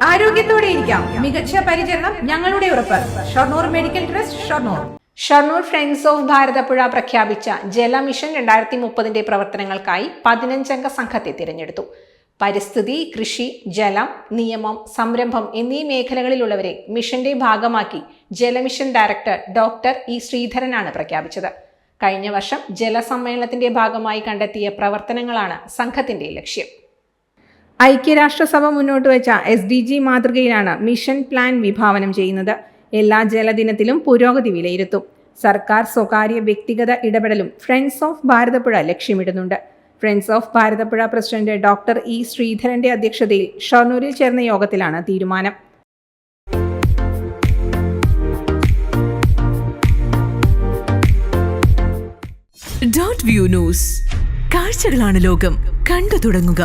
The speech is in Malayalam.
ആരോഗ്യത്തോടെ ഇരിക്കാം. മികച്ച പരിചരണം ഞങ്ങളുടെ ഉറപ്പ്. Shoranur medical trust Shoranur. Shoranur friends of Bharathappuzha പ്രഖ്യാപിച്ച ജലമിഷൻ രണ്ടായിരത്തി മുപ്പതിന്റെ പ്രവർത്തനങ്ങൾക്കായി പതിനഞ്ചംഗ സംഘത്തെ തിരഞ്ഞെടുത്തു. പരിസ്ഥിതി കൃഷി ജലം നിയമം സംരംഭം എന്നീ മേഖലകളിലുള്ളവരെ മിഷന്റെ ഭാഗമാക്കി ജലമിഷൻ ഡയറക്ടർ ഡോക്ടർ ഇ ശ്രീധരനാണ് പ്രഖ്യാപിച്ചത്. കഴിഞ്ഞ വർഷം ജലസമ്മേളനത്തിന്റെ ഭാഗമായി കണ്ടെത്തിയ പ്രവർത്തനങ്ങളാണ് സംഘത്തിന്റെ ലക്ഷ്യം. ഐക്യരാഷ്ട്രസഭ മുന്നോട്ട് വെച്ച എസ് ഡി ജി മാതൃകയിലാണ് മിഷൻ പ്ലാൻ വിഭാവനം ചെയ്യുന്നത്. എല്ലാ ജലദിനത്തിലും പുരോഗതി വിലയിരുത്തും. സർക്കാർ സ്വകാര്യ വ്യക്തിഗത ഇടപെടലും friends of Bharathapuzha ലക്ഷ്യമിടുന്നുണ്ട്. Friends of Bharathappuzha president doctor E ശ്രീധരന്റെ അധ്യക്ഷതയിൽ ഷൊർണൂരിൽ ചേർന്ന യോഗത്തിലാണ് തീരുമാനം. ഡോട്ട് വ്യൂ ന്യൂസ് കാഴ്ചകളാണ് ലോകം. കണ്ടു തുടങ്ങുക.